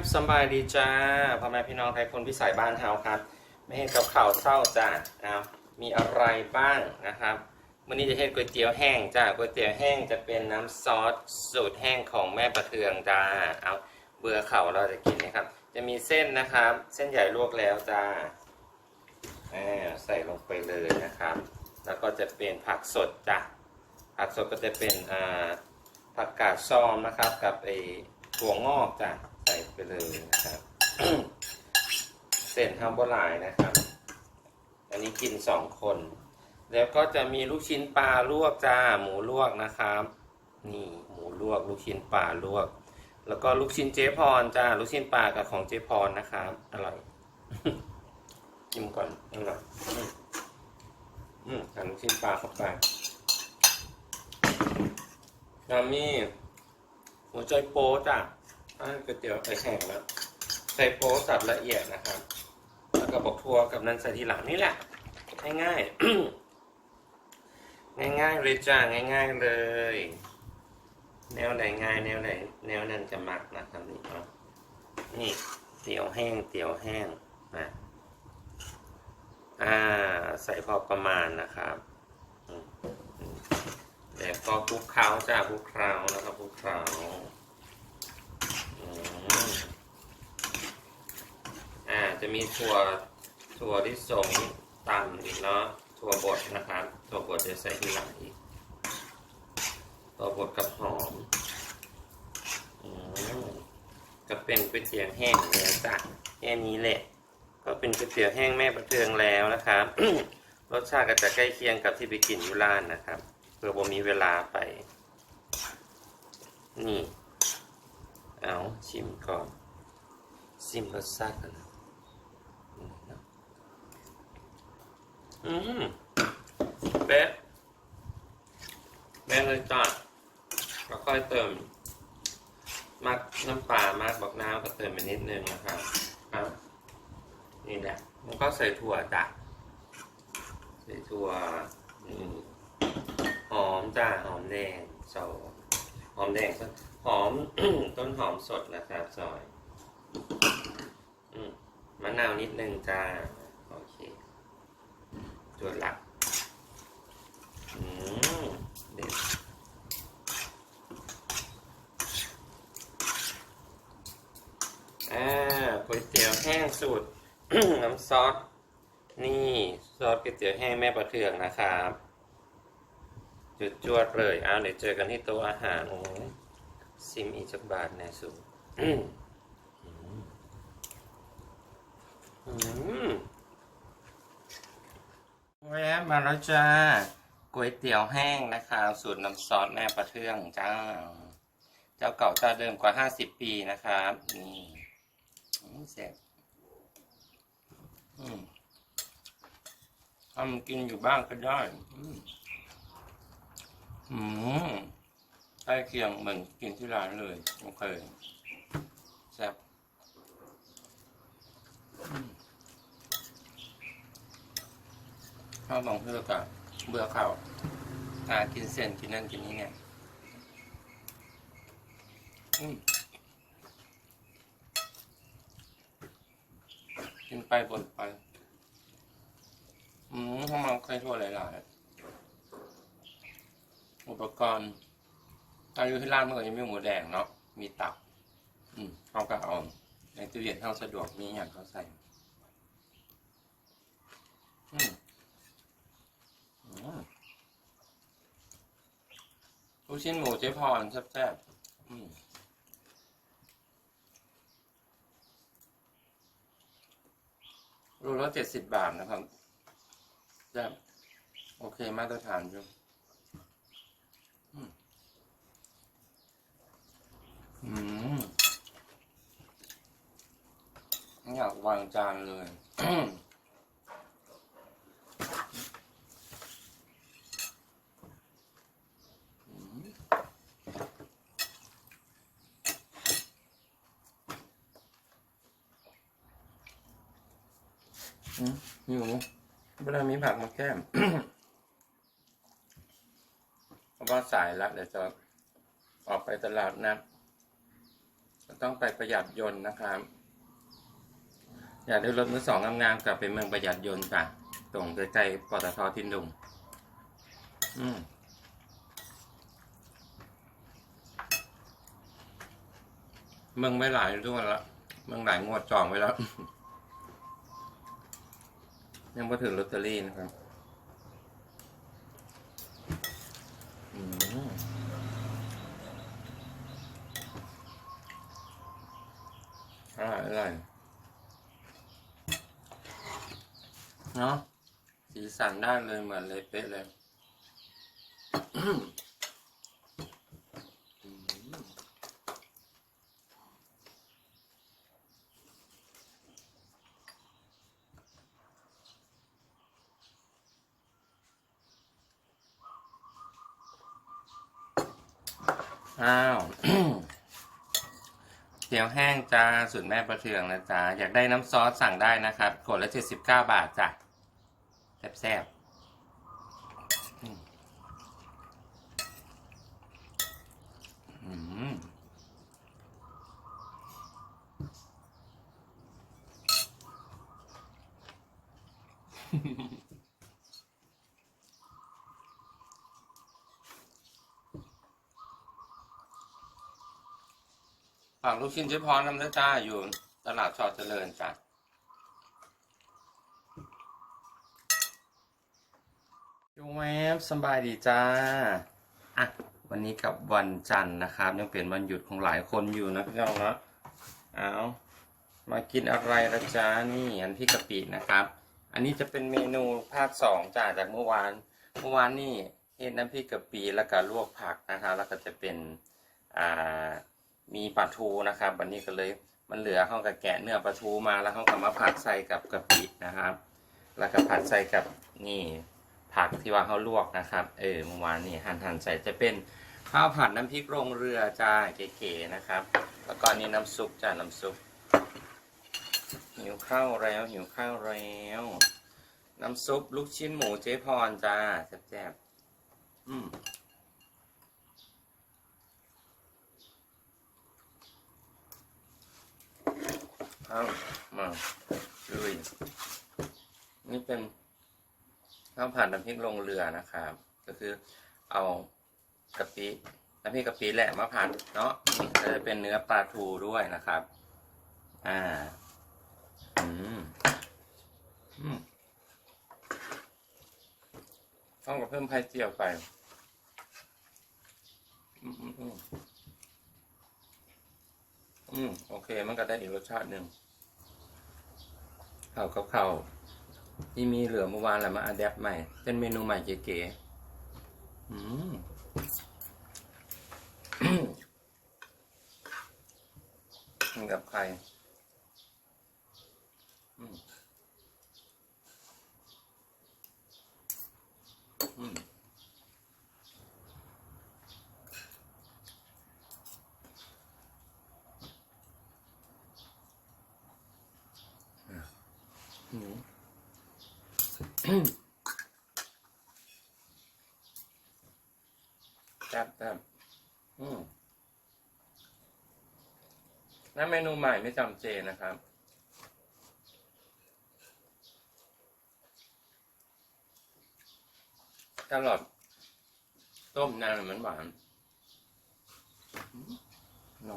บสบายดีจ้าพ่อแม่พี่น้องไทยคนพิสัยบ้านเฮาครับ ไม่เห็นกับข่าวเศร้าจ้าเอามีอะไรบ้างนะครับวันนี้จะเฮ็ดก๋วยเตี๋ยวแห้งจ้าก๋วยเตี๋ยวแห้งจะเป็นน้ำซอสสูตรแห้งของแม่ประเทืองจ้าเอาเบื่อเข่าวเราจะกินนะครับ จะมีเส้นนะครับ เส้นใหญ่ลวกแล้วจ้าใส่ลงไปเลยนะครับ แล้วก็จะเป็นผักสดจ้ะผักสดก็จะเป็นผักกาดซอมนะครับ กับไอ้ถั่วงอกจ้ะ เลยนะครับ เส้นฮัมเบอร์ไลน์นะครับ อันนี้กินสองคน แล้วก็จะมีลูกชิ้นปลาลวกจ้า หมูลวกนะครับ นี่หมูลวก ลูกชิ้นปลาลวก แล้วก็ลูกชิ้นเจ๊พรจ้า ลูกชิ้นปลากับของเจ๊พรนะครับ อร่อยกินก่อนอร่อยอืมอืมใส่ลูกชิ้นปลาเข้าไปแล้วมีหัวใจโป๊จ้ะ อันนก๋วยเตี๋ยวไข่แข็งแล้วใส่โป๊สับละเอียดนะครับ แล้วก็บอกทัวกับนันใส่ทีหลังนี่แหละง่ายๆง่ายๆเลยจ้าง่าย ๆเลย แนวไหนง่าย แนวไหนแนวนั้นจะมักนะครับนี่เนาะนี่เตี๋ยวแห้งเตี๋ยวแห้งนะอ่า ใส่พอประมาณนะครับแล้วก็คลุกเคล้าจ้าคลุกเคล้านะครับคลุกเคล้า อ่าจะมีถั่วถั่วที่สงตำอีกเนาะถั่วบดนะครับถั่วบดจะใส่ที่หลังอีกถั่วบดกับหอมอืมก็เป็นก๋วยเตี๋ยวแห้งเนื้อจ้ะแค่นี้แหละ ก็เป็นก๋วยเตี๋ยวแห้งแม่ประเทืองแล้วนะครับ รสชาติก็จะใกล้เคียงกับที่ไปกินยุร้านนะครับเพื่อผมมีเวลาไป นี่ เอาชิมก่อนชิมรสชาติกันนอืมเป๊ะเป๊ะเลยจ้ะก็ค่อยเติมมักน้ำปลามากบอกน้ำก็เติมไปนิดนึงนะครับครับนี่แหละมันก็ใส่ถั่วจ้ะใส่ถั่วหอมจ้าหอมแดงซอยหอมแดงซอย หอม ต้นหอมสดนะครับซอยมะนาวนิดนึงจ้า โอเค ตัวหลักเด็ดอ่าก๋วยเตี๋ยวแห้งสูตร น้ำซอส นี่ซอสก๋วยเตี๋ยวแห้งแม่ประเทืองนะครับ จุดจวดเลย เอาเดี๋ยวเจอกันที่โต๊ะอาหารโอ้ ซิมอีกจักบาทแน่สูอืมอืมแวะมาแล้วจ้าก๋วยเตี๋ยวแห้งนะครับสูตรน้ำซอสแม่ประเทืองจ้า เจ้าเก่าเจ้าเดิมกว่าห้าสิบปีนะครับนี่อืมแซ่บอืมทำกินอยู่บ้างก็ได้ อืม ล้เคียงเหมือนกินที่ร้านเลยโอเคแซ่บอืมข้าวบางเพื่อกะเบื่อข้าวหากินเส้นกินนั่นกินนี่ไงกินไปบนไป อืมทำไมเคยทั่วหลายๆอุปกรณ์ ตอนอยู่ที่ร้านมื่อก่อนยังมีหมูแดงเนาะ มีตับ อืมเขาก็เอาในตู้เย็นเขาสะดวกมีอย่างเขาใส่ อืมลูกชิ้นหมูเจ๊พรแซ่บๆอืมโลละเจ็ดสิบบาทนะครับแซ่บโอเคมาตรฐานอยู่ อืมอยากวางจานเลยอืมหิวเวลามีผักมาแก้ม เพราะว่าสายละเดี๋ยวจะออกไปตลาดนัด ต้องไปประหยัดยนต์นะครับ อยากได้รถมือสองงามๆกลับไปเมืองประหยัดยนต์จ้ะตรงใกล้ๆปตททินดุงอืมเมืองไม่หลายด้วยละเมืองหลายงวดจองไว้แล้ว ยังไม่ถึงลอตเตอรี่นะครับ อืม อร่อยอร่อยเนาะสีสันได้เลยเหมือนเลยเป๊ะเลยอ้าว เตี๋ยวแห้งจ้าสูตรแม่ประเทืองนะจ๊ะอยากได้น้ำซอสสั่งได้นะครับขวดละ79บาทจ้ะแซ่บๆอืมอืม ฝากลูกชิ้นเจ๊พรนำนะจ้าอยู่ตลาดชอเจริญจ้ะยูแวบสบายดีจ้า อะ วันนี้กับวันจันทร์นะครับ ยังเป็นวันหยุดของหลายคนอยู่นะพี่น้องเนาะเอามากินอะไรละจ้านี่อันพี่กะปินะครับ อันนี้จะเป็นเมนูภาคสองจ้าจากเมื่อวาน เมื่อวานนี่เห็นน้ำพริกกะปิแล้วก็ลวกผักนะครับแล้วก็จะเป็นอ่า มีปลาทูนะครับวันนี้ก็เลยมันเหลือเขากับแกะเนื้อปลาทูมาแล้วเขาก็มาผัดใส่กับกะปินะครับ แล้วก็ผัดใส่กับนี่ผักที่ว่าเขาลวกนะครับ เออเมื่อวานนี่หั่นหั่นใส่จะเป็นข้าวผัดน้ำพริกโรงเรือจ้าเก๋ๆนะครับ แล้วก็นี่น้ำซุปจ้าน้ำซุปหิวข้าวแล้วหิวข้าวแล้วน้ำซุปลูกชิ้นหมูเจ๊พรจ้าแซ่บๆอืม เอามาลุยนี่เป็นข้าวผัดน้ำพริกลงเรือนะครับ ก็คือเอากะปิน้ำพริกกะปิแหละมาผัดเนาะนี่จะเป็นเนื้อปลาทูด้วยนะครับ อ่า อืมอืมต้องกับเพิ่มไข่เจียวไป อืมอืมอืม อืมโอเค มันก็ได้อีกรสชาติหนึ่งข้าวกับข้าวที่มีเหลือเมื่อวานแหละมาอัดแอปใหม่ เป็นเมนูใหม่เก๋ๆอืมกินกับไข่อืม อืมอืมแซ่บแซ่บอืมนั่นเมนูใหม่ไม่จำเจนะครับแครอทต้มนานเหมือนหวานโน่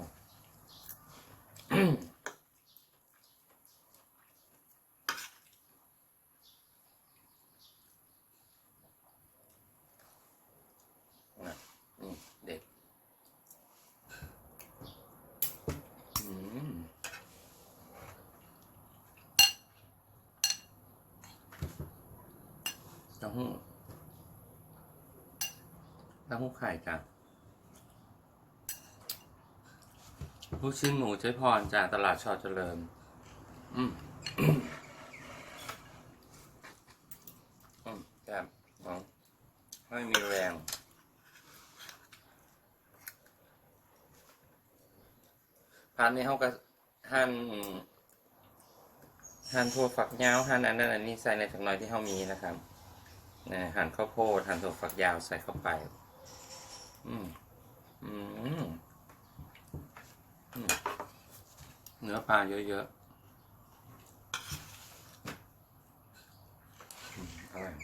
นะนี่เด็ดอืมเต้า หู้เต้าหู้ไข่จ้ะลูกชิ้นหมูเจ๊พรจากตลาดชอเจริญ อืมอืมแบบมองไม่มีแรงพันนี้เขาก็หั่นหั่นถั่วฝักยาวหั่นอันนั้นอันนี้ใส่ในถังน้อยที่เขามีนะครับ นะหั่นข้าวโพดหั่นถั่วฝักยาวใส่เข้าไป อืมอืมอืมเนื้อปลาเยอะๆอืมอร่อย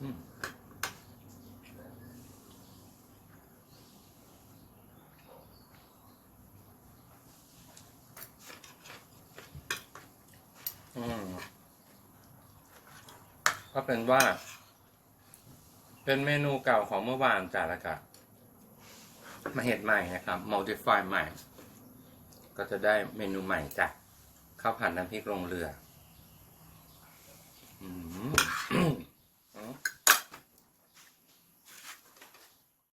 อืมอืม ก็เป็นว่า เป็นเมนูเก่าของเมื่อวานจ้ะละกะมาเห็ดใหม่นะครับ modify ใหม่ ก็จะได้เมนูใหม่จ้ะข้าวผัดน้ำพริกลงเรือ